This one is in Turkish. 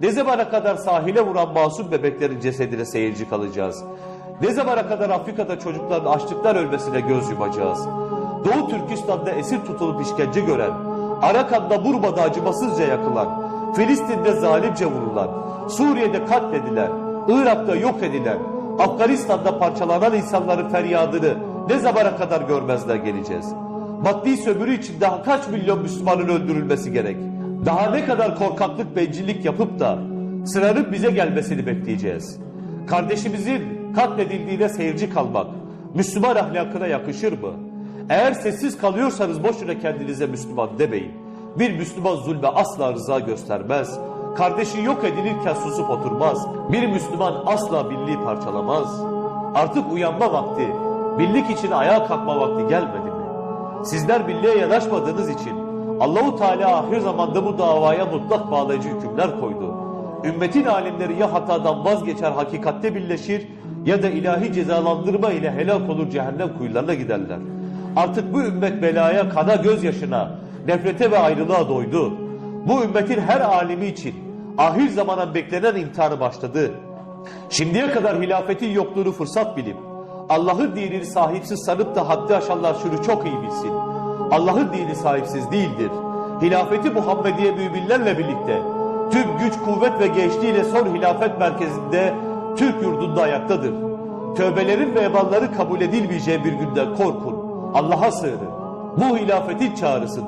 Ne zamana kadar sahile vuran masum bebeklerin cesedine seyirci kalacağız? Ne zamana kadar Afrika'da çocukların açlıktan ölmesine göz yumacağız? Doğu Türkistan'da esir tutulup işkence gören, Arakan'da Burma'da acımasızca yakılan, Filistin'de zalimce vurulan, Suriye'de katledilen, Irak'ta yok edilen, Afganistan'da parçalanan insanların feryadını ne zamana kadar görmezler geleceğiz? Maddi sömürü için daha kaç milyon Müslümanın öldürülmesi gerek? Daha ne kadar korkaklık, bencillik yapıp da sıranın bize gelmesini bekleyeceğiz? Kardeşimizin katledildiğine seyirci kalmak Müslüman ahlakına yakışır mı? Eğer sessiz kalıyorsanız boşuna kendinize Müslüman demeyin. Bir Müslüman zulme asla rıza göstermez. Kardeşi yok edilirken susup oturmaz. Bir Müslüman asla birliği parçalamaz. Artık uyanma vakti, birlik için ayağa kalkma vakti gelmedi mi? Sizler birliğe yanaşmadığınız için Allahu Teala ahir zamanda bu davaya mutlak bağlayıcı hükümler koydu. Ümmetin alimleri ya hatadan vazgeçer hakikatte birleşir ya da ilahi cezalandırma ile helak olur cehennem kuyularına giderler. Artık bu ümmet belaya, kana, gözyaşına, nefrete ve ayrılığa doydu. Bu ümmetin her alimi için ahir zamana beklenen imtihanı başladı. Şimdiye kadar hilafetin yokluğunu fırsat bilip Allah'ın dinini sahipsiz sanıp da haddi aşanlar şunu çok iyi bilsin. Allah'ın dini sahipsiz değildir. Hilafeti Muhammediye müminlerle birlikte tüm güç, kuvvet ve gençliğiyle son hilafet merkezinde Türk yurdunda ayaktadır. Tövbelerin ve ebanların kabul edilmeyeceği bir günde korkun. Allah'a sığının. Bu hilafetin çağrısıdır.